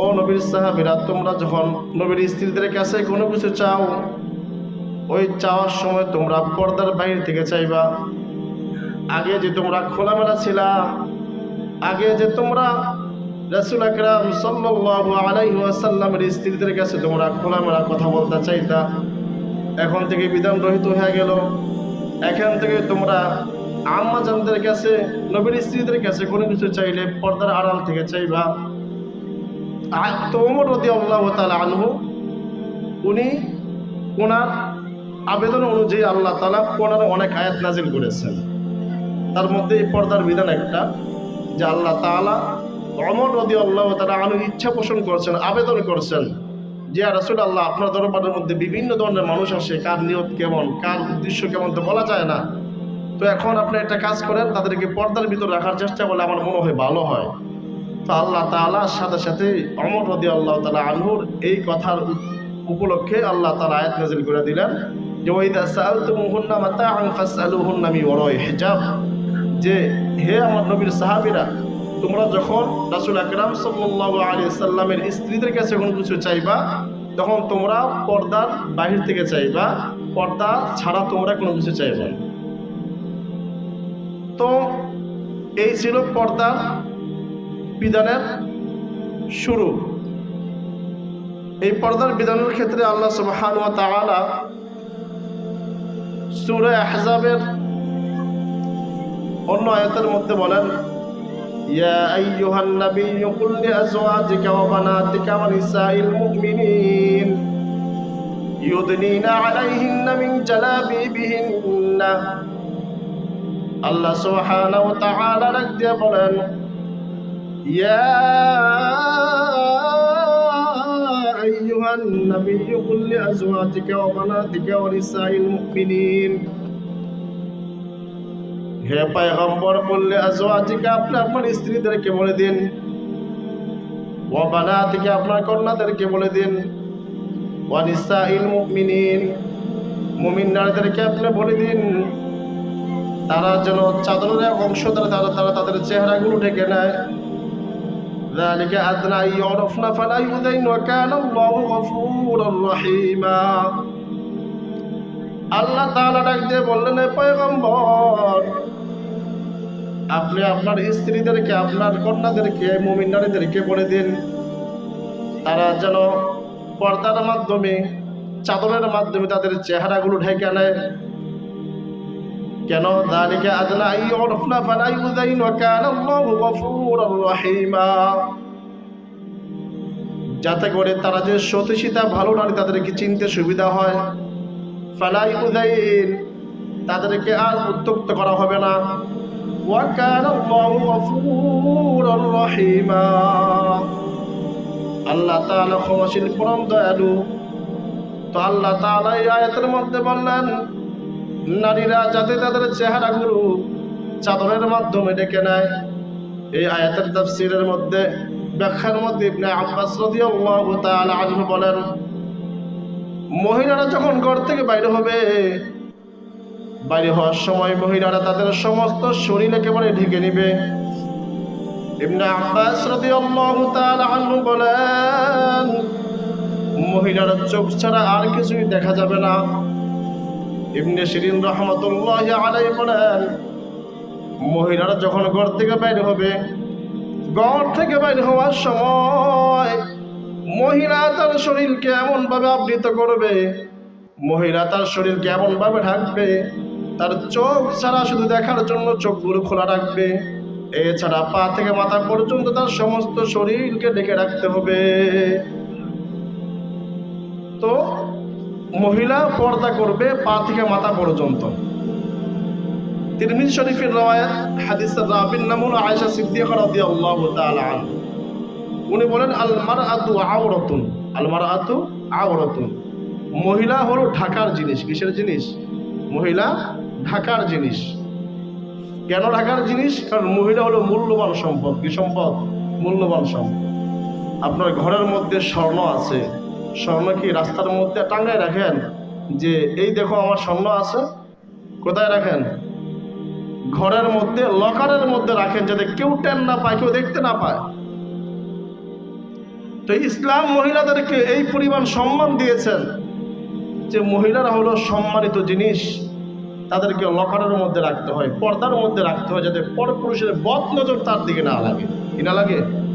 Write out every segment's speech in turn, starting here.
ও নবীর সাহাবিরা তোমরা যখন নবীর স্ত্রীদের কাছে কোনো কিছু চাও, ওই চাওয়ার সময় তোমরা পর্দার বাইরে থেকে চাইবা। আগে যে তোমরা খোলামেলা ছিলা, আগে যে তোমরা রাসুল আকরাম সাল্লাল্লাহু আলাইহি ওয়াসাল্লামের স্ত্রীদের কাছে তোমরা খোলামেলা কথা বলতে চাইতা, এখন থেকে বিধান রহিত হয়ে গেল। এখান থেকে তোমরা আম্মা জানদের কাছে, নবীর স্ত্রীদের কাছে কোনো কিছু চাইলে পর্দার আড়াল থেকে চাইবা। তো ওমর রদি আল্লাহ তালা আনহু, উনি ওনার আবেদন অনুযায়ী আল্লাহ তালা ওনার অনেক আয়াত নাজিল করেছেন। তার মধ্যে এই পর্দার বিধান একটা যে আল্লাহ তালা অমর রদি আল্লাহ তালা আনু ইচ্ছা পোষণ করছেন, আবেদন করছেন যে রাসুল আল্লাহ আপনার দরবারের মধ্যে বিভিন্ন ধরনের মানুষ আসে, কার নিয়ত কেমন, কার উদ্দেশ্য কেমন, তো বলা যায় না। তো এখন আপনি একটা কাজ করেন, তাদেরকে পর্দার ভিতর রাখার চেষ্টা করলে আমার মনে হয় ভালো হয়। তো আল্লাহ তালার সাথে সাথে অমর রদি আল্লাহ তালা আনহুর এই কথার উপলক্ষে আল্লাহ তালা আয়াত নাজিল করে দিলেন যে ওইদা সালতুমুহুন্না মাতাআন ফাসআলুহুন্না মিন ওয়ারাই হিজাব যে, হে আমার নবীর সাহাবীরা, তোমরা যখন রাসূল আকরাম সাল্লাল্লাহু আলাইহি সাল্লামের স্ত্রীদের কাছে কোনো কিছু চাইবা, তখন তোমরা পর্দার বাহির থেকে চাইবা, পর্দা ছাড়া তোমরা কোনো কিছু চাইবা। তো এই ছিল পর্দার বিধানের শুরু। এই পর্দার বিধানের ক্ষেত্রে আল্লাহ সুবহান ওয়া তাআলা সূরা আহজাবের অন্য আয়াতের মধ্যে বলেন, ইয়া আইয়ুহান নাবিয়্যু কুল লিআজওয়াজিকা ওয়া বানাতিকা ওয়া নিসাইল মুমিনিন। ইউদনিনা আলাইহিন্না মিন জালাবিবিহিন্না। আল্লাহ সুবহানাহু ওয়া তাআলা দিয়ে বলেন নাবিয়্যু কুল লিআজওয়াজিকা ওয়া বানাতিকা ওয়া নিসাইল মুমিনিন হে পায়গম্বর বললে আজওয়াজিকা আপনি আপনার স্ত্রীদেরকে বলে দিন। ও বানাতিকে আপনার কন্যাদেরকে বলে দিন। ওয়া নিসাইল মুমিনিন মুমিন নারীদেরকে আপনি বলে দিন। তারা যেন চাদরের অংশ দ্বারা তারা তারা তাদের চেহারাগুলো ঢেকে নেয়। ذلك أدنى أن يعرفن فلا يؤذين وكان الله غفورا رحيما আল্লাহ তাআলা ডাক দিয়ে বললেন "হে পয়গম্বর আপনি আপনার স্ত্রীদেরকে আপনার কন্যাদেরকে মুমিন নারীদেরকে বলে দিন তারা যেন পর্দার মাধ্যমে চাদরের মাধ্যমে তাদের চেহারাগুলো ঢেকে নেয় কেন? দালিকে আদনা আই অরফনা ফালাই উদাইন কান আল্লাহু গফুরুর রহিমা যাতে করে তারা যে সতীশীতা, ভালো নারী তাদেরকে চিনতে সুবিধা হয়। ফালাই উদাইন তাদেরকে আর উত্তক্ত করা হবে না। আল্লাহু তাআলা ক্ষমাশীল, পরম দয়ালু। তো আল্লাহ তাআলা এই আয়াতের মধ্যে বললেন নারীরা যাতে তাদের চেহারাগুলো চাদরের মাধ্যমে ডেকে নেয়। এই আয়াতের তাফসীরের মধ্যে ব্যাখ্যার মধ্যে ইবনে আব্বাস রাদিয়াল্লাহু তাআলা আনহু বলেন, মহিলারা যখন ঘর থেকে বাইরে হবে, বাইরে হওয়ার সময় মহিলারা তাদের সমস্ত শরীর একেবারে ঢেকে নিবে। ইবনে আব্বাস রাদিয়াল্লাহু তাআলা আনহু বলেন, মহিলারা চোখ ছাড়া আর কিছুই দেখা যাবে না। ইবনে শিরিন রহমতুল্লাহ আলাই বলেন, মহিলারা যখন ঘর থেকে বাইরে হবে, ঘর থেকে বাইরে হওয়ার সময় মহিলা তার শরীরকে এমনভাবে আবৃত করবে, মহিলা তার শরীরকে এমনভাবে ঢাকবে, তার চোখ ছাড়া শুধু দেখার জন্য চোখগুলো খোলা রাখবে, এছাড়া পা থেকে মাথা পর্যন্ত তার সমস্ত শরীরকে ডেকে রাখতে হবে। তো মহিলা পর্দা করবে পা থেকে মাথা পর্যন্ত। তিরমিজ শরীফের রওয়ায়াত, হাদিসের রাবির নাম হলো আয়েশা সিদ্দিকা রাদিয়াল্লাহু তাআলা আনহা। উনি বলেন আল মারআতু আওরাতুন। আল মারআতু আওরাতুন। মহিলা হলো ঢাকার জিনিস। কিসের জিনিস? মহিলা ঢাকার জিনিস। কেন ঢাকার জিনিস? কারণ মহিলা হলো মূল্যবান সম্পদ। কি সম্পদ? মূল্যবান সম্পদ। আপনার ঘরের মধ্যে স্বর্ণ আছে স্বর্ণ কি রাস্তার মধ্যে টাঙ্গায় রাখেন? যে, এই দেখো আমার স্বর্ণ আছে, কোথায় রাখেন? ঘরের মধ্যে, লকারের মধ্যে রাখেন, যাতে কেউ টেন না পায়, কেউ দেখতে না পায়। তো ইসলাম মহিলাদেরকে এই পরিমাণ সম্মান দিয়েছেন যে, মহিলারা হলো সম্মানিত জিনিস। তাদেরকে লকারের মধ্যে রাখতে হয়, পর্দার মধ্যে রাখতে হয়, যাতে পর পুরুষের বদ নজর তার দিকে না লাগে। কি না লাগে?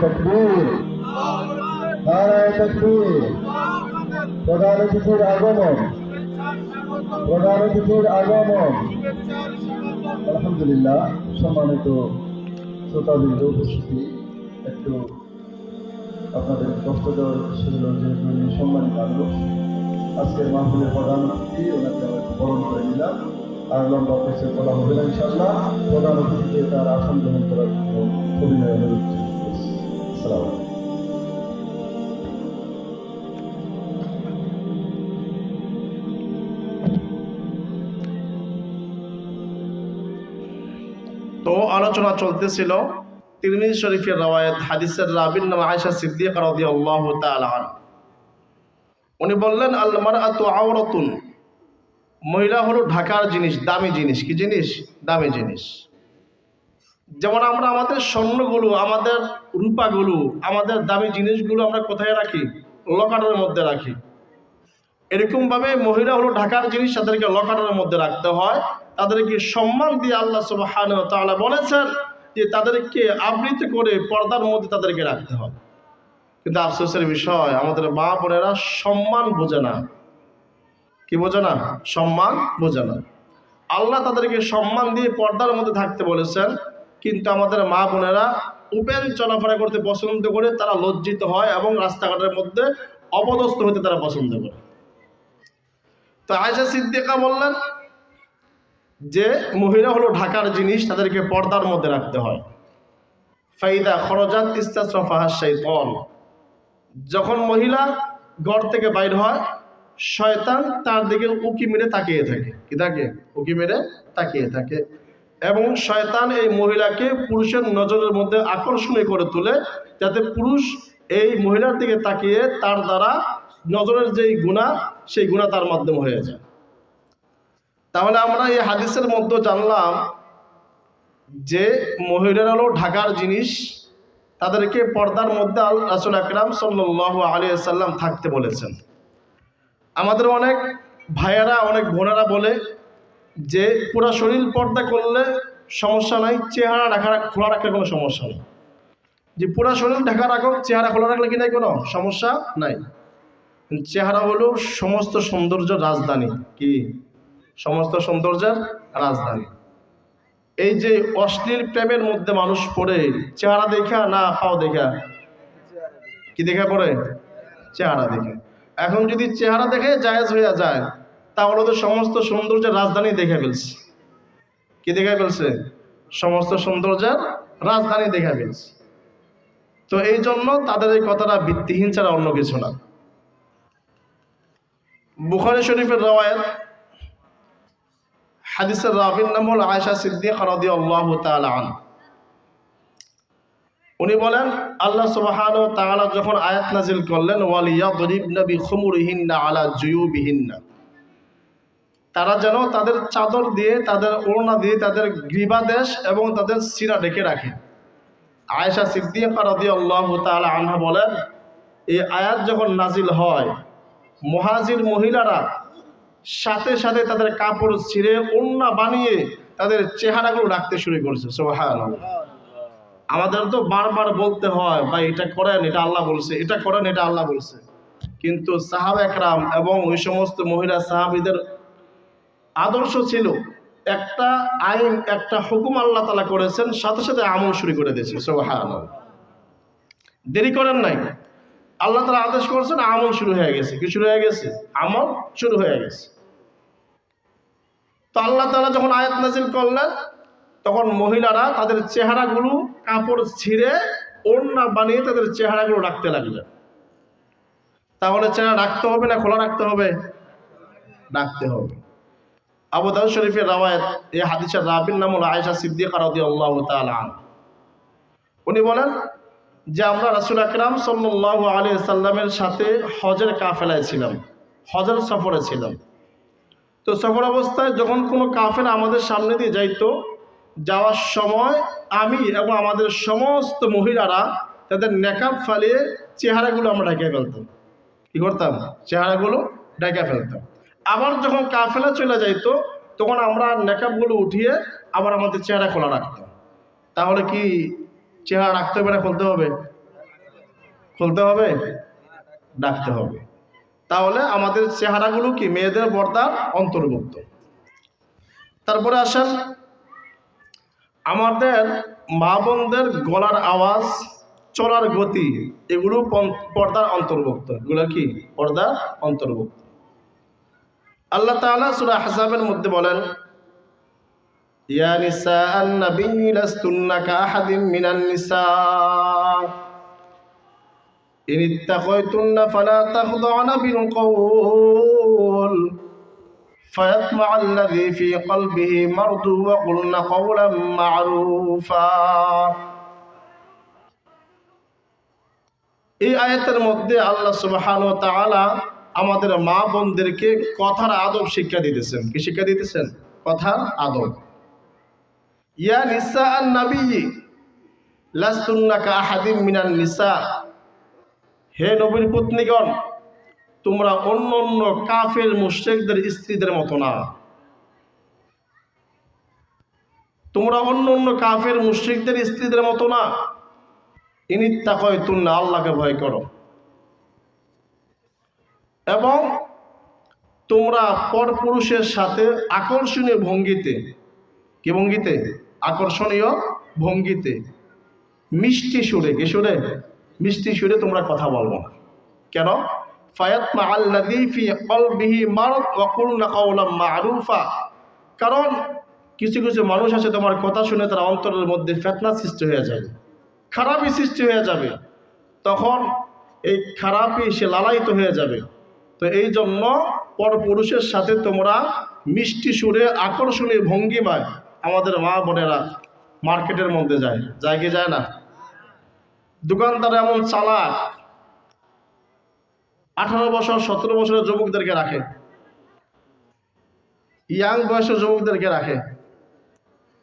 তকবীর। নারে তকবীর। প্রধান অতিথির আগমন। প্রধান অতিথির আগমন। আলহামদুলিল্লাহ, সম্মানিত শ্রোতাবৃন্দ, উপস্থিতি। একটু আপনাদের কষ্ট দেওয়ার ছিল যেহেতু সম্মানিত মানুষ আজকের মাহফিলের প্রধান অতিথি, ওনাকে আমরা বরণ করে নিলাম। আর লম্বা কিছু বলা হবে না ইনশাল্লাহ প্রধান অতিথিকে তার আসন গ্রহণ করার অভিনয় অনুরোধ। করছি। তো আলোচনা চলতেছিল তিরমিজ শরীফের রওয়ায়াত, হাদিসের রাবিন নাম আয়েশা সিদ্দিক রাদিয়াল্লাহু তাআলা আনহা। উনি বললেন, আল মারআতু আওরাতুন। মহিলা হলো ঢাকার জিনিস, দামি জিনিস। কি জিনিস? দামি জিনিস। যেমন আমরা আমাদের স্বর্ণগুলো, আমাদের রূপাগুলো, আমাদের দামি জিনিসগুলো আমরা কোথায় রাখি? লকারের মধ্যে রাখি। এরকমভাবে মহিলা হলো ঢাকার জিনিস, তাদেরকে লকারের মধ্যে রাখতে হয়। তাদেরকে সম্মান দিয়ে আল্লাহ সুবহান তাহলে বলেছেন যে তাদেরকে আবৃত করে পর্দার মধ্যে তাদেরকে রাখতে হয়। কিন্তু আফসোসের বিষয়, আমাদের মা বোনেরা সম্মান বোঝে না। কি বোঝে না? সম্মান বোঝে না। আল্লাহ তাদেরকে সম্মান দিয়ে পর্দার মধ্যে থাকতে বলেছেন। কিন্তু আমাদের মা বোনেরা ওপেন চলাফেরা করতে পছন্দ করে, তারা লজ্জিত হয় এবং রাস্তাঘাটের মধ্যে অপদস্থ হতে তারা পছন্দ করে। তো আয়সা সিদ্দিকা বললেন যে, মহিলা হলো ঢাকার জিনিস, তাদেরকে পর্দার মধ্যে রাখতে হয়। ফাইদা খরজাত ইস্তাসরফাহাস যখন মহিলা ঘর থেকে বাইর হয়, শয়তান তার দিকে উকি মেরে তাকিয়ে থাকে। কি থাকে? উকি মেরে তাকিয়ে থাকে। এবং শয়তান এই মহিলাকে পুরুষের নজরের মধ্যে আকর্ষণীয় করে তোলে, যাতে পুরুষ এই মহিলার দিকে তাকিয়ে তার দ্বারা নজরের যেই গুণা, সেই গুণা তার মাধ্যমে হয়ে যায়। তাহলে আমরা এই হাদিসের মধ্যে জানলাম যে মহিলারা হলো ঢাকার জিনিস, তাদেরকে পর্দার মধ্যে আল রাসুল আকরাম সাল্লাহ আলী সাল্লাম থাকতে বলেছেন। আমাদের অনেক ভাইয়েরা, অনেক বোনেরা বলে যে পুরা শরীর পর্দা করলে সমস্যা নাই, চেহারা ঢাকা খোলা রাখলে কোনো সমস্যা নেই। যে পুরা শরীর ঢাকা রাখো চেহারা খোলা রাখলে কি নাই কোনো সমস্যা নাই। চেহারা হলো সমস্ত সৌন্দর্য রাজধানী। কি? সমস্ত সৌন্দর্যের রাজধানী। এই যে অশ্লীল প্রেমের মধ্যে মানুষ পড়ে, চেহারা দেখা না পাও দেখা? কি দেখা পড়ে? চেহারা দেখে। এখন যদি চেহারা দেখে, জায়েজ হয়ে যায়। তাহলে তো সমস্ত সৌন্দর্যের রাজধানী দেখে ফেলছে। কি দেখে ফেলছে? সমস্ত সৌন্দর্যের রাজধানী দেখে ফেলছে। তো এই জন্য তাদের এই কথাটা ভিত্তিহীন ছাড়া অন্য কিছু না। বুখারি শরীফের রওয়ায়াত, হাদিসের রাবির নাম হল আয়সা সিদ্দিক রাদি আল্লাহ আন উনি বলেন, আল্লাহ সুবহান ও তাআলা যখন আয়াত নাজিল করলেন ওয়ালিয়া গরিব নবী খুমুরহিন্না আলা জুয়ুবিহিন্না। তারা যেন তাদের চাদর দিয়ে, তাদের ওড়না দিয়ে, তাদের গ্রীবাদেশ এবং তাদের শিরা ঢেকে রাখে। আয়েশা সিদ্দিকা রাদি আল্লাহ তাআলা আনহা বলেন, এই আয়াত যখন নাজিল হয়, মহাজির মহিলারা সাথে সাথে তাদের কাপড় ছিঁড়ে ওড়না বানিয়ে তাদের চেহারাগুলো রাখতে শুরু করছে। সোহান আমাদের তো বারবার বলতে হয় বা এটা করেন, এটা আল্লাহ বলছে, এটা করেন, এটা আল্লাহ বলছে। কিন্তু সাহাব একরাম এবং ওই সমস্ত মহিলা সাহাবিদের আদর্শ ছিল, একটা আইন, একটা হুকুম আল্লাহ তালা করেছেন, সাথে সাথে আমল শুরু করে দিয়েছে সোহান দেরি করেন নাই। আল্লাহ তালা আদেশ করছেন, আমল শুরু হয়ে গেছে। কি শুরু হয়ে গেছে? আমল শুরু হয়ে গেছে। তো আল্লাহ তালা যখন আয়াত নাজিল করলেন, তখন মহিলারা তাদের চেহারাগুলো কাপড় ছিঁড়ে ওড়না বানিয়ে তাদের চেহারাগুলো রাখতে লাগলেন। তাহলে চেহারা রাখতে হবে না খোলা রাখতে হবে? রাখতে হবে। আবু দাউদ শরীফের রাওয়ায়াত, এই হাদিসের রাবির নাম হলো আয়েশা সিদ্দিকা রাদিয়াল্লাহু তাআলা আনহা। উনি বলেন যে আমরা রাসুল আকরাম সাল্লাহ আলী সাল্লামের সাথে হজের কাফেলায় ছিলাম, হজের সফরে ছিলাম। তো সফর অবস্থায় যখন কোনো কাফের আমাদের সামনে দিয়ে যাইতো, যাওয়ার সময় আমি এবং আমাদের সমস্ত মহিলারা তাদের নেকাব ফালিয়ে চেহারাগুলো আমরা ঢেকে ফেলতাম। কী করতাম? চেহারাগুলো ঢেকে ফেলতাম। আবার যখন কাফেলা চলে যাইতো, তখন আমরা নেকাবগুলো উঠিয়ে আবার আমাদের চেহারা খোলা রাখতাম। তাহলে কি চেহারা রাখতে হবে না খুলতে হবে? খুলতে হবে? ডাকতে হবে। তাহলে আমাদের চেহারাগুলো কি? মেয়েদের পর্দার অন্তর্ভুক্ত। তারপরে আসেন, আমাদের মা বোনদের গলার আওয়াজ, চলার গতি, এগুলো পর্দার অন্তর্ভুক্ত। এগুলো কি? পর্দার অন্তর্ভুক্ত। আল্লাহ তাআলা সূরা হাসাবের মধ্যে বলেন ইয়া নিসা আন-নবী লাস্তুন্না কাআহাদিম মিনান নিসা إن اتقيتن فلا تخضعن بالقول فيطمع الذي في قلبه مرض وقلن قولا معروفا এই আয়াতের মধ্যে আল্লাহ সুবহান ও তাআলা আমাদের মা বোনদেরকে কথার আদব শিক্ষা দিতেছেন। কি শিক্ষা দিতেছেন? কথার আদব। ইয়া নিসা আন নবী লাস্তুন্না কাআহাদিম মিনান নিসা। হে নবীর পত্নীগণ, তোমরা অন্য অন্য কাফের মুশ্রিকদের স্ত্রীদের মতো না। তোমরা অন্য অন্য কাফের মুশ্রিকদের স্ত্রীদের মতো না। ইনিত্তা কয় তুন্না আল্লাহকে ভয় করো। এবং তোমরা পরপুরুষের সাথে আকর্ষণীয় ভঙ্গিতে, কি ভঙ্গিতে? আকর্ষণীয় ভঙ্গিতে। মিষ্টি সুরে, কি সুরে? মিষ্টি সুরে তোমরা কথা বলব না। কেন? ফায়াতমা আল্লাযী ফি কলবিহি মারদ ওয়া কুলনা কাওলাম মারুফা। কারণ কিছু কিছু মানুষ আছে তোমার কথা শুনে তার অন্তরের মধ্যে ফেতনা সৃষ্টি হয়ে যায়, খারাপই সৃষ্টি হয়ে যাবে। তখন এই খারাপই সে লালায়িত হয়ে যাবে। তো এই জন্য পরপুরুষের সাথে তোমরা মিষ্টি সুরে আকর্ষণীয় ভঙ্গিমায় আমাদের মা বোনেরা মার্কেটের মধ্যে যায়। যায় কি যায় না? দোকানদার এমন চালাক, আঠারো বছর, সতেরো বছরের যুবকদেরকে রাখে। ইয়াং বয়সের যুবকদেরকে রাখে।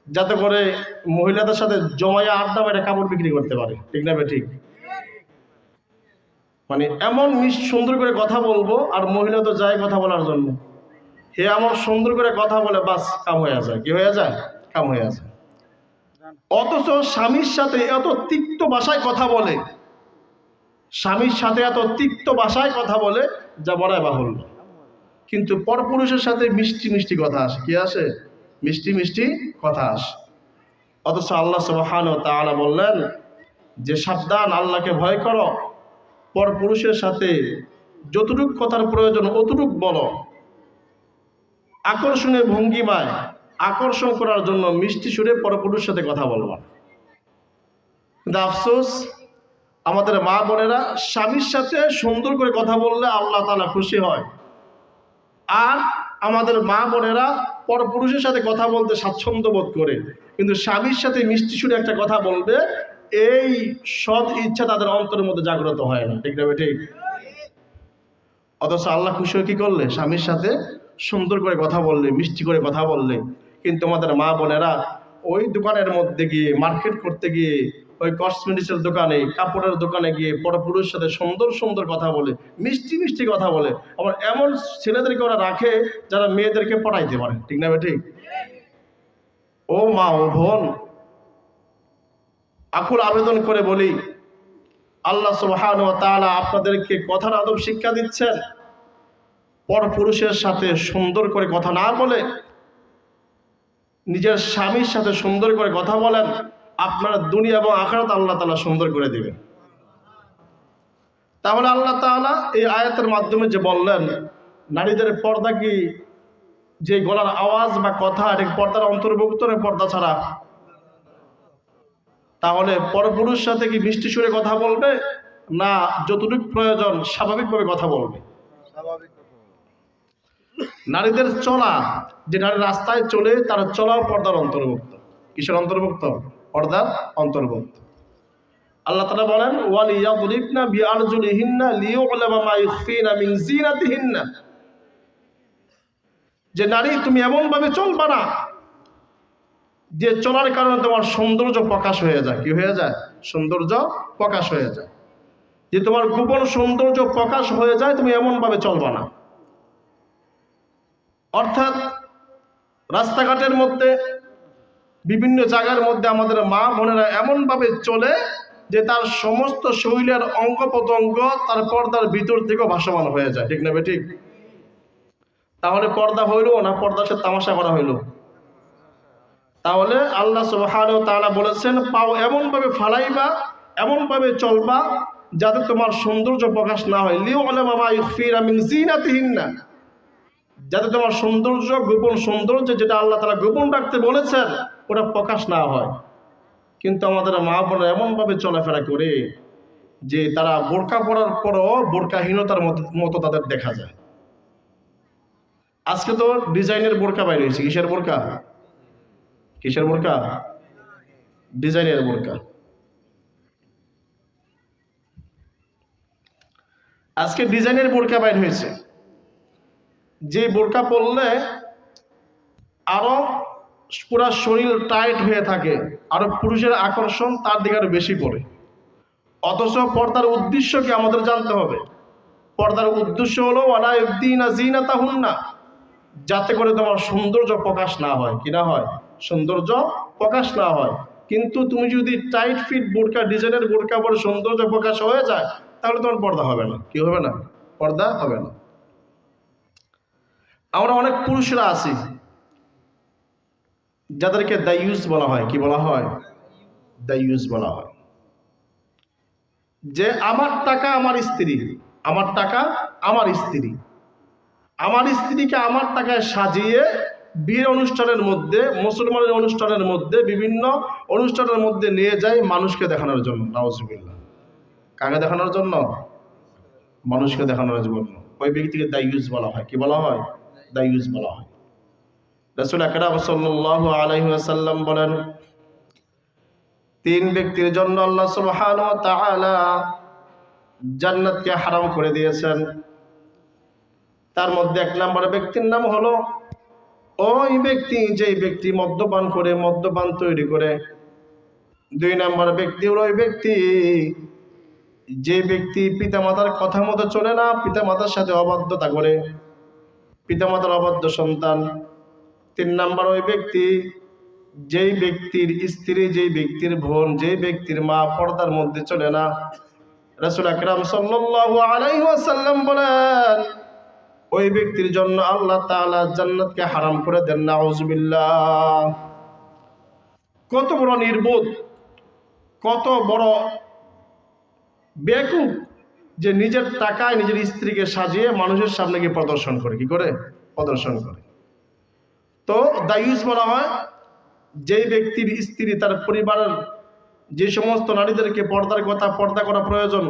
যাতে করে মহিলাদের সাথে জমাইয়া আড্ডা মেরে কাপড় বিক্রি করতে পারে। ঠিক না ঠিক? মানে এমন মিস সুন্দর করে কথা বলব আর মহিলা তো যায় কথা বলার জন্য। হে এমন সুন্দর করে কথা বলে, বাস কাম হয়ে যায়। কি হয়ে যায়? কাম হয়ে যায়। অথচ স্বামীর সাথে এত তিক্ত ভাষায় কথা বলে। স্বামীর সাথে এত তিক্ত ভাষায় কথা বলে, যা বলায় বাহুল্য। কিন্তু পরপুরুষের সাথে মিষ্টি মিষ্টি কথা আসে। কি আসে? মিষ্টি মিষ্টি কথা আসে। অথচ আল্লাহ সুবহান তাআলা বললেন, যে সাবধান আল্লাহকে ভয় করো পরপুরুষের সাথে যতটুক কথার প্রয়োজন, অতটুক বলো। আকর্ষণের ভঙ্গিমায় আকর্ষণ করার জন্য মিষ্টি সুরে পরপুরুষের সাথে কথা বলবা। কিন্তু আফসোস, আমাদের মা বোনেরা স্বামীর সাথে সুন্দর করে কথা বললে আল্লাহ তালা খুশি হয়। আর আমাদের মা বোনেরা পরপুরুষের সাথে কথা বলতে স্বাচ্ছন্দ্য বোধ করে। কিন্তু স্বামীর সাথে মিষ্টি সুরে একটা কথা বলবে এই সৎ ইচ্ছা তাদের অন্তরের মধ্যে জাগ্রত হয় না। ঠিক না ঠিক? অথচ আল্লাহ খুশি কি করলে? স্বামীর সাথে সুন্দর করে কথা বললে, মিষ্টি করে কথা বললে। কিন্তু আমাদের মা বোনেরা ওই দোকানের মধ্যে গিয়ে মার্কেট করতে গিয়ে, ওই কসমেটিক্সের দোকানে, কাপড়ের দোকানে গিয়ে পরপুরুষের সাথে সুন্দর সুন্দর কথা বলে, মিষ্টি মিষ্টি কথা বলে। আবার এমন ছেলেদেরকে ওরা রাখে যারা মেয়েদেরকে পড়াইতে পারে। ঠিক না ঠিক? ও মা, ও বোন আকুল আবেদন করে বলি, আল্লাহ সুবহান ও তাআলা আপনাদেরকে কথার আদব শিক্ষা দিচ্ছেন। পরপুরুষের সাথে সুন্দর করে কথা না বলে, নিজের স্বামীর সাথে সুন্দর করে কথা বলেন, আপনার দুনিয়া এবং আখারাত আল্লাহ তালা সুন্দর করে দিবেন। তাহলে আল্লাহ তাআলা এই আয়াতের মাধ্যমে যে বললেন, নারীদের পর্দা কি যে গলার আওয়াজ বা কথা, এটা পর্দার অন্তর্ভুক্ত পর্দা ছাড়া? তাহলে পরপুরুষ সাথে কি মিষ্টি সুরে কথা বলবে? না যতটুকু প্রয়োজন স্বাভাবিকভাবে কথা বলবে? নারীদের চলা, যে নারী রাস্তায় চলে, তার চলাও পর্দার অন্তর্ভুক্ত। কিসের অন্তর্ভুক্ত? পর্দার অন্তর্ভুক্ত। আল্লাহ তাআলা বলেন ওয়াল ইয়াদরিবনা বিআরজুলিহিন্না লিয়ুলামা মা ইখফিনা মিন যে নারী, তুমি এমনভাবে চলবা না যে চলার কারণে তোমার সৌন্দর্য প্রকাশ হয়ে যায়। কি হয়ে যায়? সৌন্দর্য প্রকাশ হয়ে যায়। যে তোমার গোপন সৌন্দর্য প্রকাশ হয়ে যায়, তুমি এমনভাবে চলবা না। অর্থাৎ রাস্তাঘাটের মধ্যে, বিভিন্ন জায়গার মধ্যে আমাদের মা বোনেরা এমনভাবে চলে যে তার সমস্ত শরীরের অঙ্গ প্রত্যঙ্গ তার পর্দার ভিতর থেকেও ভাসমান হয়ে যায়। ঠিক না বে ঠিক? তাহলে পর্দা হইল না পর্দা সে তামাশা করা হইল? তাহলে আল্লাহ সুবহান তাআলা বলেছেন, পাও এমনভাবে ফালাইবা, এমনভাবে চলবা যাতে তোমার সৌন্দর্য প্রকাশ না হয়। লিও আলামা ইউফিরা মিন জিনাতিহিন্না যাতে তোমার সৌন্দর্য, গোপন সৌন্দর্য যেটা আল্লাহ তালা গোপন রাখতে বলেছেন, ওটা প্রকাশ না হয়। কিন্তু আমাদের মা বোনেরা এমনভাবে চলাফেরা করে যে তারা বোরকা পরার পরও বোরকাহীনতার মতো তাদের দেখা যায়। আজকে তো ডিজাইনের বোরকা বাইরে হয়েছে, কিসের বোরকা? কিসের বোরকা? ডিজাইনের বোরকা। আজকে ডিজাইনের বোরকা বাইর হয়েছে। যে বোরকা পরলে আরও পুরা শরীর টাইট হয়ে থাকে, আরও পুরুষের আকর্ষণ তার দিকে আরও বেশি পড়ে। অথচ পর্দার উদ্দেশ্য কি আমাদের জানতে হবে। পর্দার উদ্দেশ্য হলো, ওয়ালা ইবদিনা জিনাতাহুন্না যাতে করে তোমার সৌন্দর্য প্রকাশ না হয়, কি না হয়। সৌন্দর্য প্রকাশ না হয়। কিন্তু তুমি যদি টাইট ফিট বোরকা ডিজাইনের বোরকা পরে সৌন্দর্য প্রকাশ হয়ে যায়, তাহলে তোমার পর্দা হবে না। কি হবে না? পর্দা হবে না। আমরা অনেক পুরুষরা আছি, যাদেরকে দায়ুস বলা হয়। কি বলা হয়? দায়ুস বলা হয়। যে আমার টাকা আমার স্ত্রী, আমার টাকা আমার স্ত্রী। আমার স্ত্রীকে আমার টাকায় সাজিয়ে বিয়ের অনুষ্ঠানের মধ্যে, মুসলমানের অনুষ্ঠানের মধ্যে, বিভিন্ন অনুষ্ঠানের মধ্যে নিয়ে যায় মানুষকে দেখানোর জন্য নাওজুবিল্লাহ কাকে দেখানোর জন্য? মানুষকে দেখানোর জন্য। ওই ব্যক্তিকে দায়ুস বলা হয়। কি বলা হয়? দায়ুস বলা হয়। রসুল আকরাম সাল্লাহ আলাইসাল্লাম বলেন, তিন ব্যক্তির জন্য আল্লাহ সুবহান জান্নাতকে হারাম করে দিয়েছেন। তার মধ্যে এক নম্বর ব্যক্তির নাম হলো ওই ব্যক্তি যেই ব্যক্তি মদ্যপান করে, মদ্যপান তৈরি করে। দুই নম্বর ব্যক্তি ওই ব্যক্তি, যে ব্যক্তি পিতামাতার কথা মতো চলে না, পিতামাতার সাথে অবাধ্যতা করে, পিতামাতার অবাধ্য সন্তান। তিন নাম্বার ওই ব্যক্তি, যেই ব্যক্তির স্ত্রী, যেই ব্যক্তির বোন, যেই ব্যক্তির মা পর্দার মধ্যে চলে না। রাসুল আকরাম সাল্লাল্লাহু আলাইহি ওয়াসাল্লাম বলেন ওই ব্যক্তির জন্য আল্লাহ তাআলা জান্নাতকে হারাম করে দেন, নাউজুবিল্লাহ। কত বড় নির্বোধ, কত বড় বেকুব যে নিজের টাকায় নিজের স্ত্রীকে সাজিয়ে মানুষের সামনে গিয়ে প্রদর্শন করে, কি করে? প্রদর্শন করে। তো দায়ুস বলা হয়, যেই ব্যক্তির স্ত্রী তার পরিবারের যে সমস্ত নারীদেরকে পর্দার কথা, পর্দা করা প্রয়োজন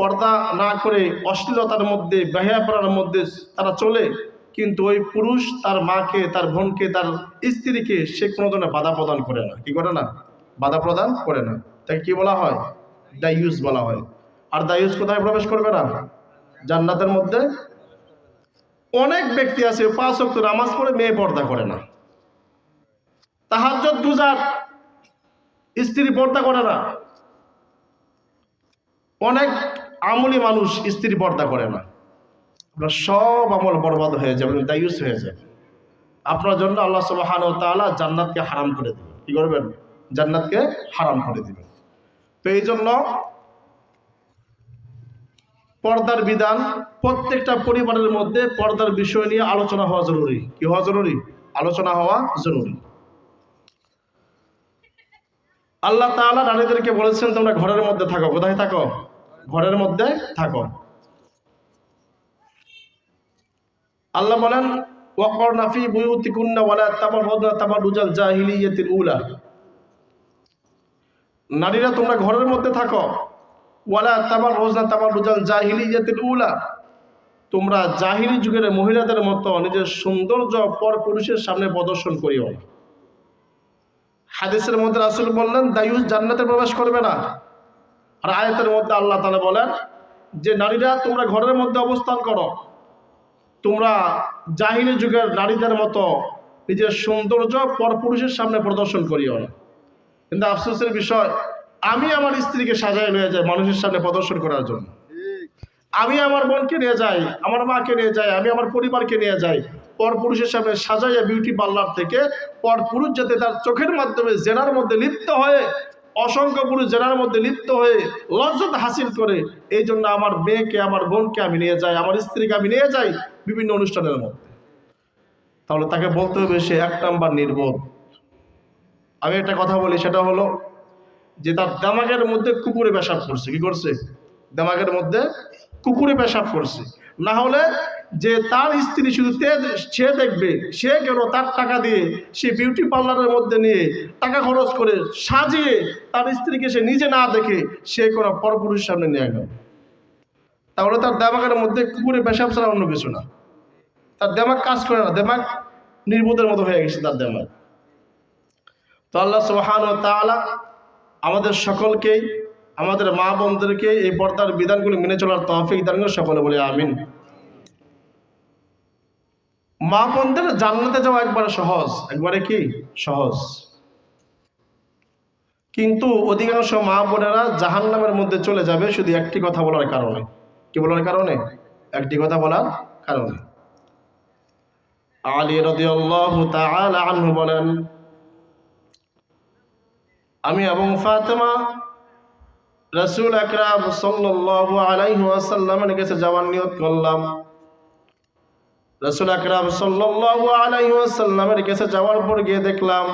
পর্দা না করে অশ্লীলতার মধ্যে বেহায়াপড়ার মধ্যে তারা চলে। কিন্তু ওই পুরুষ তার মাকে, তার বোনকে, তার স্ত্রীকে সে কোনো ধরনের বাধা প্রদান করে না। কি করে না? বাধা প্রদান করে না। তাকে কি বলা হয়? দায়ুস বলা হয়। আর দায়ুস কোথায় প্রবেশ করবে না? জান্নাতের মধ্যে। অনেক ব্যক্তি আছে, পাঁচ অক্ট নামাজ পড়ে মেয়ে পর্দা করে না। তাহাজ্জত গুজার, স্ত্রী পর্দা করে না। অনেক আমলি মানুষ স্ত্রী পর্দা করে না। আপনার সব আমল বরবাদ হয়ে যাবে দায়ুস হয়ে যাবে। আপনার জন্য আল্লাহ সুবহান ও তাআলা জান্নাতকে হারাম করে দেবেন। কি করবেন? জান্নাতকে হারাম করে দিবেন। তো এই জন্য পর্দার বিধান প্রত্যেকটা পরিবারের মধ্যে পর্দার বিষয় নিয়ে আলোচনা হওয়া জরুরি। কি হওয়া জরুরি? আলোচনা হওয়া জরুরি। আল্লাহ তাআলা নারীদেরকে বলেছেন, তোমরা ঘরের মধ্যে থাকো। কোথায় থাকো? ঘরের মধ্যে থাকো। আল্লাহ বলেন ওয়াকর নাফি বুয়ুতিকুন্না ওয়ালা তাবাররুজনা তাবাররুজাল জাহিলিয়াতিল উলা। নারীরা তোমরা ঘরের মধ্যে থাকো। ওয়ালা তাবার রোজনা তাবার রোজাল জাহিলিয়াতিল উলা। তোমরা জাহিলি যুগের মহিলাদের মতো নিজের সৌন্দর্য পর পুরুষের সামনে প্রদর্শন করিও। হাদিসের মধ্যে রাসুল বললেন, দায়ুস জান্নাতে প্রবেশ করবে না। আর আয়াতের মধ্যে আল্লাহ তালা বলেন যে, নারীরা তোমরা ঘরের মধ্যে অবস্থান করো। তোমরা জাহিনী যুগের নারীদের মতো নিজের সৌন্দর্য পরপুরুষের সামনে প্রদর্শন করিও না। কিন্তু আফসোসের বিষয়, আমি আমার স্ত্রীকে সাজায় নিয়ে যাই মানুষের সামনে প্রদর্শন করার জন্য। আমি আমার বোনকে নিয়ে যাই, আমার মাকে নিয়ে যাই, আমি আমার পরিবারকে নিয়ে যাই পর পুরুষের সামনে সাজাইয়া বিউটি পার্লার থেকে পর পুরুষ যাতে তার চোখের মাধ্যমে জেনার মধ্যে লিপ্ত হয়ে অসংখ্য পুরুষ জেনার মধ্যে লিপ্ত হয়ে লজ্জত হাসিল করে, এই জন্য আমার মেয়েকে, আমার বোনকে আমি নিয়ে যাই, আমার স্ত্রীকে আমি নিয়ে যাই বিভিন্ন অনুষ্ঠানের মধ্যে। তাহলে তাকে বলতে হবে, সে এক নাম্বার নির্বোধ। আমি একটা কথা বলি, সেটা হলো যে তার দামাগের মধ্যে কুকুরে পেশাব করছে। কি করছে? দামাগের মধ্যে কুকুরে পেশাব করছে। না হলে যে তার স্ত্রী শুধু তে- সে দেখবে, সে কেন তার টাকা দিয়ে, সে বিউটি পার্লারের মধ্যে নিয়ে টাকা খরচ করে সাজিয়ে তার স্ত্রীকে সে নিজে না দেখে সে কোনো পরপুরুষের সামনে নিয়ে গেল। তাহলে তার দামাগের মধ্যে কুকুরে পেশাব ছাড়া অন্য কিছু না। তার দেমাগ কাজ করে না দেমাগ নির্বোধের মতো হয়ে গেছে তার দেমাগ তো আল্লাহ সুবহান ও তাআলা আমাদের সকলকেই আমাদের মা বোনদেরকে এই পর্দার বিধানগুলি মেনে চলার তৌফিক দান করে সকলে বলে আমিন। মা বোনদের জান্নাতে যাওয়া একবারে সহজ, একবারে কি? সহজ। কিন্তু অধিকাংশ মা বোনেরা জাহান্নামের মধ্যে চলে যাবে শুধু একটি কথা বলার কারণে। কি বলার কারণে? একটি কথা বলার কারণে। আলী রাদিয়াল্লাহু তাআলা আনহু বলেন, আমি এবং ফাতেমা রসুল আকরাম সাল্লাল্লাহু আলাইহি ওয়াসাল্লামের কাছে যাওয়ার নিয়ত করলাম। রসুল আকরাম সাল্লাল্লাহু আলাইহি ওয়াসাল্লামের কাছে যাওয়ার পর গিয়ে দেখলাম,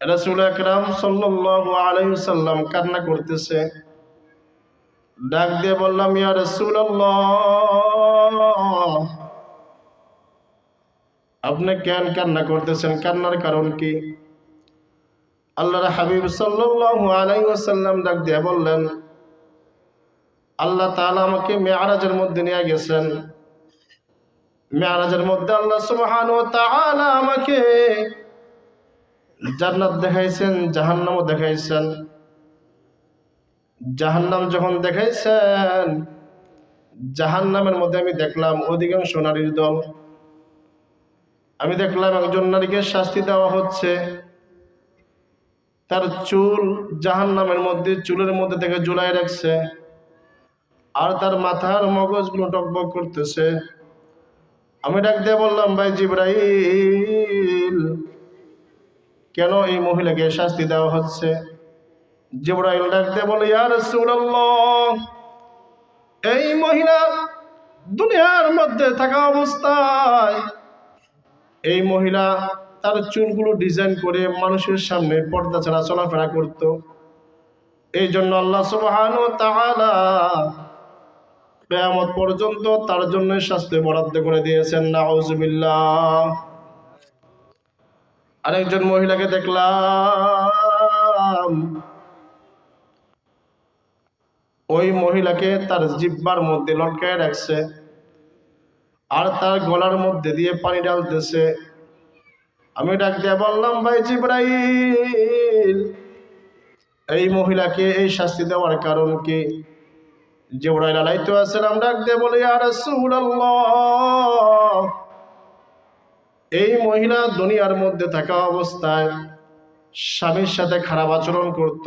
রসুল আকরাম সাল্লাল্লাহু আলাইহি ওয়াসাল্লাম কান্না করতেছে। ডাক দিয়ে বললাম, ইয়া রাসূলুল্লাহ, আপনি কেন কান্না করতেছেন? কান্নার কারণ কি? আল্লাহর হাবিব সাল্লাল্লাহু আলাইহি ওয়াসাল্লাম ডাক দিয়ে বললেন, আল্লাহ তাআলা আমাকে মেয়ারাজের মধ্যে নিয়ে গেছেন। মেয়ারাজের মধ্যে আল্লাহ সুবহানাহু ও তাআলা আমাকে জান্নাত দেখাইছেন, জাহান্নামও দেখাইছেন। জাহান্নাম যখন দেখাইছেন, জাহান্নামের মধ্যে আমি দেখলাম অধিকাংশ নারীর দল। আমি দেখলাম একজন নারীকে শাস্তি দেওয়া হচ্ছে। তার চুল জাহান নামের মধ্যে, চুলের মধ্যে থেকে ঝুলাই রাখছে। আর তার মাথার মগজগুলো টকবক করতেছে। আমি ডাক দিয়ে বললাম, ভাই জিব্রাইল, কেন এই মহিলাকে শাস্তি দেওয়া হচ্ছে? জিব্রাইল ডাক দিয়ে বলে ইয়ার এই মহিলা দুনিয়ার মধ্যে থাকা অবস্থায়, এই মহিলা তার চুলগুলো ডিজাইন করে মানুষের সামনে পর্দা ছাড়া চলাফেরা করত। এই জন্য আল্লাহ সুবহান কেয়ামত পর্যন্ত তার জন্য শাস্তি বরাদ্দ করে দিয়েছেন। নাউজুবিল্লাহ আরেকজন মহিলাকে দেখলাম। ওই মহিলাকে তার জিব্বার মধ্যে লটকায় রাখছে আর তার গলার মধ্যে দিয়ে পানি ঢালতেছে। আমি ডাক দিয়ে বললাম, ভাই জিব্রাইল, এই মহিলাকে এই শাস্তি দেওয়ার কারণ কি? জিব্রাইল আলাইতু আসসালাম ডাক দিয়ে বলে, ইয়া রাসূলুল্লাহ, এই মহিলা দুনিয়ার মধ্যে থাকা অবস্থায় স্বামীর সাথে খারাপ আচরণ করত,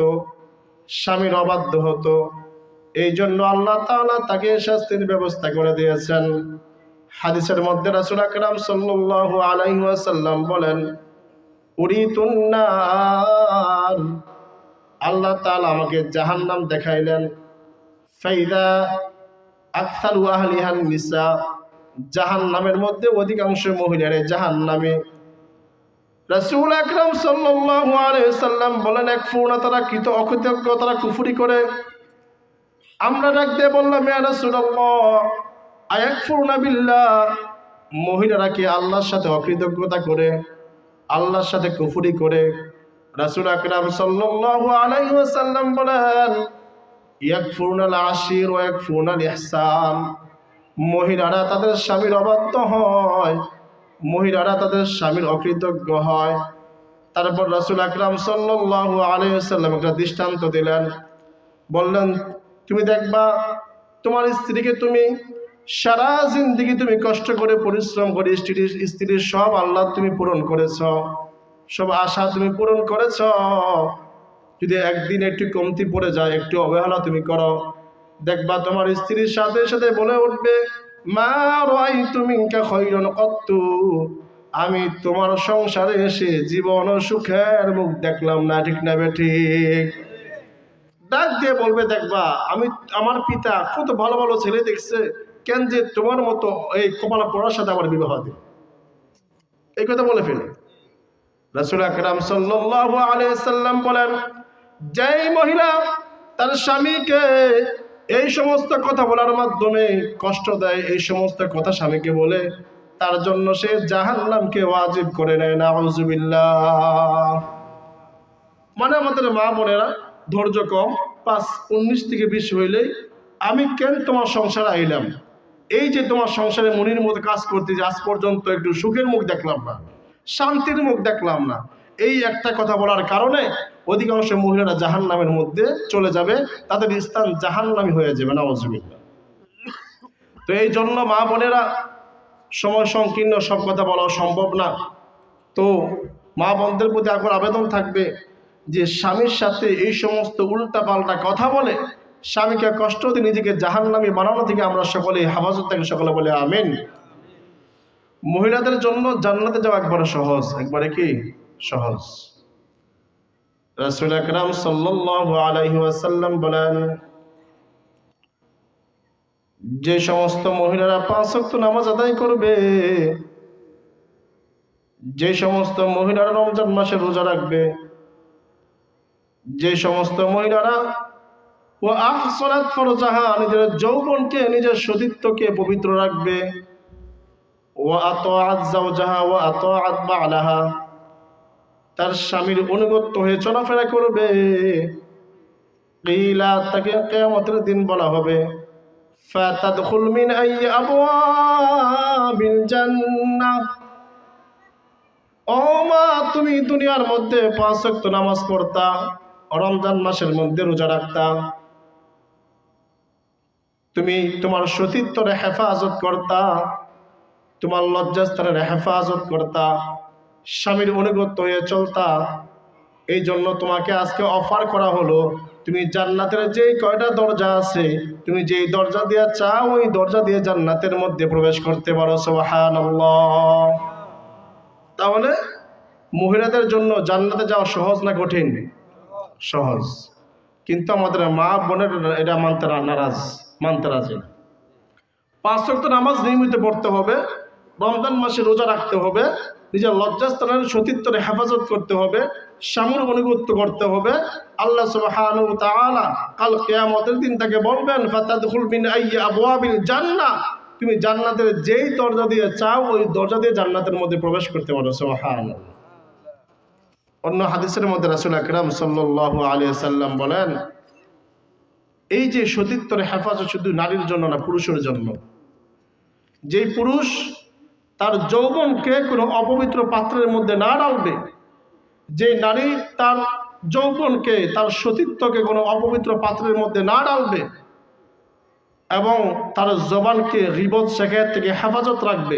স্বামীর অবাধ্য হতো এই জন্য আল্লাহ তাআলা তাকে শাস্তির ব্যবস্থা করে দিয়েছেন। হাদিসের মধ্যে রাসুল আকরাম সাল্লাল্লাহু আলাইহি ওয়াসাল্লাম বলেন উরিতুন্নার আল্লাহ তাআলা আমাকে জাহান্নাম দেখাইলেন। ফাইদা আকসারু আহলিহান নিসা। জাহান্নামের মধ্যে অধিকাংশ মহিলারে জাহান্নামে। রাসূল আকরাম সাল্লাল্লাহু আলাইহি ওয়াসাল্লাম বলেন, এক পূর্ণ তারা কৃত অকৃতজ্ঞ, তারা কুফরি করে। আমরা ডাক দিয়ে বললাম, ইয়া রাসূলুল্লাহ বিল্লাহ, মহিলারা কি আল্লাহর সাথে অকৃতজ্ঞতা করে, আল্লাহর সাথে কুফুরি করে? রাসূল আকরাম সাল্লাল্লাহু আলাইহি বলেন ইয়াকফুরনাল আশির এক ইয়াকফুরনাল ইহসান মহিলারা তাদের স্বামীর অবাধ্য হয়, মহিলারা তাদের স্বামীর অকৃতজ্ঞ হয়। তারপর রাসুল আকরাম সাল্লাল্লাহু আলাইহি ওয়াসাল্লাম একটা দৃষ্টান্ত দিলেন, বললেন, তুমি দেখবা, তোমার স্ত্রীকে তুমি সারা জিন্দিগি তুমি কষ্ট করে পরিশ্রম করে স্ত্রীর স্ত্রীর সব আল্লাহ তুমি পূরণ করেছ, সব আশা তুমি পূরণ করেছ। যদি একদিন একটু কমতি পড়ে যায়, একটু অবহেলা তুমি করো, দেখবা তোমার স্ত্রীর সাথে সাথে বলে উঠবে, মা রাই তুমি আমি তোমার সংসারে এসে জীবন সুখের মুখ দেখলাম না, ঠিক না ঠিক? ডাক দিয়ে বলবে, দেখবা, আমি, আমার পিতা কত ভালো ভালো ছেলে দেখছে। কেন যে তোমার মতো এই কপালা পড়ার সাথে আমার বিবাহ দিল এই কথা বলে ফেলে। রাসুল আকরাম সাল্লাল্লাহু আলাইহি সাল্লাম বলেন, যেই মহিলা তার স্বামীকে এই সমস্ত কথা বলার মাধ্যমে কষ্ট দেয়, এই সমস্ত কথা স্বামীকে বলে, তার জন্য সে জাহান্নামকে ওয়াজিব করে নেয় না মানে আমাদের মা বোনেরা, ধৈর্য কম, পাঁচ, উনিশ থেকে বিশ হইলেই আমি কেন তোমার সংসারে আইলাম? এই যে তোমার সংসারে মনির মতো কাজ করতে আজ পর্যন্ত একটু সুখের মুখ দেখলাম না, শান্তির মুখ দেখলাম না। এই একটা কথা বলার কারণে অধিকাংশ মহিলারা জাহান নামের মধ্যে চলে যাবে, তাদের স্থান জাহান নামি হয়ে যাবে না অসুবিধা তো এই জন্য মা বোনেরা, সময় সংকীর্ণ সব কথা বলা সম্ভব না। তো মা বোনদের প্রতি এখন আবেদন থাকবে যে স্বামীর সাথে এই সমস্ত উল্টা পাল্টা কথা বলে স্বামীকে কষ্ট দিয়ে নিজেকে জাহান্নামি বানানো থেকে আমরা সকলে হেফাজত থেকে, সকলে বলে আমিন। মহিলাদের জন্য জান্নাতে যাওয়া একবারে সহজ, একবারে কি? সহজ। রাসূল আকরাম ওয়াসাল্লাম বলেন, যে সমস্ত মহিলারা পাঁচ ওয়াক্ত নামাজ আদায় করবে, যে সমস্ত মহিলারা রমজান মাসে রোজা রাখবে, যে সমস্ত মহিলারা ও আহসনাত ফরজাহা, নিজের যৌবনকে, নিজের সতীত্বকে পবিত্র রাখবে। ও আত আজাহা ও আত আতবা আলাহা তার স্বামীর অনুগত্য হয়ে চলাফেরা করবে। কিলা তাকে কেয়ামতের দিন বলা হবে, ফাতাদখুল মিন আই আবওয়াবিল জান্নাহ। ও মা, তুমি দুনিয়ার মধ্যে পাঁচ ওয়াক্ত নামাজ পড়তা, রমজান মাসের মধ্যে রোজা রাখতা। তুমি তোমার সতীত্বর হেফাজত করতা, তোমার লজ্জাস্থানের হেফাজত করতা, স্বামীর অনুগত হয়ে চলতা। এই জন্য তোমাকে আজকে অফার করা হলো, তুমি জান্নাতের যেই কয়টা দরজা আছে, তুমি যেই দরজা দিয়ে চাও, ওই দরজা দিয়ে জান্নাতের মধ্যে প্রবেশ করতে পারো, সুবহানাল্লাহ। তাহলে মহিলাদের জন্য জান্নাতে যাওয়া সহজ না কঠিন? সহজ। কিন্তু আমাদের মা বোনের এটা মানতে নারাজ। মানতে রাজি না। পাঁচ ওয়াক্ত নামাজ নিয়মিত পড়তে হবে, রমজান মাসে রোজা রাখতে হবে, নিজের লজ্জাস্থানের সতীত্বের হেফাজত করতে হবে, স্বামীর অনুগত্য করতে হবে। আল্লাহ সুবহানাহু তাআলা কাল কিয়ামতের দিন তাকে বলবেন, ফাতাদখুল মিন আইয়ি আবওয়াবিল জান্নাহ। তুমি জান্নাতের যেই দরজা দিয়ে চাও, ওই দরজা দিয়ে জান্নাতের মধ্যে প্রবেশ করতে পারো, সুবহানাল্লাহ। অন্য হাদিসের মধ্যে রাসূল আকরাম সাল্লাল্লাহু আলাইহি সাল্লাম বলেন এই যে সতীত্বের হেফাজত শুধু নারীর জন্য না, পুরুষের জন্য। যেই পুরুষ তার যৌবনকে কোনো অপবিত্র পাত্রের মধ্যে না ডালবে যে নারী তার যৌবনকে, তার সতীত্বকে কোনো অপবিত্র পাত্রের মধ্যে না ডালবে এবং তার জবানকে রিবত শেখায় থেকে হেফাজত রাখবে।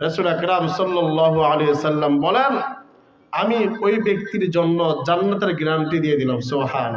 রসুল আকরাম সাল্লাল্লাহু আলী সাল্লাম বলেন, আমি ওই ব্যক্তির জন্য জান্নাতের গ্যারান্টি দিয়ে দিলাম সোহান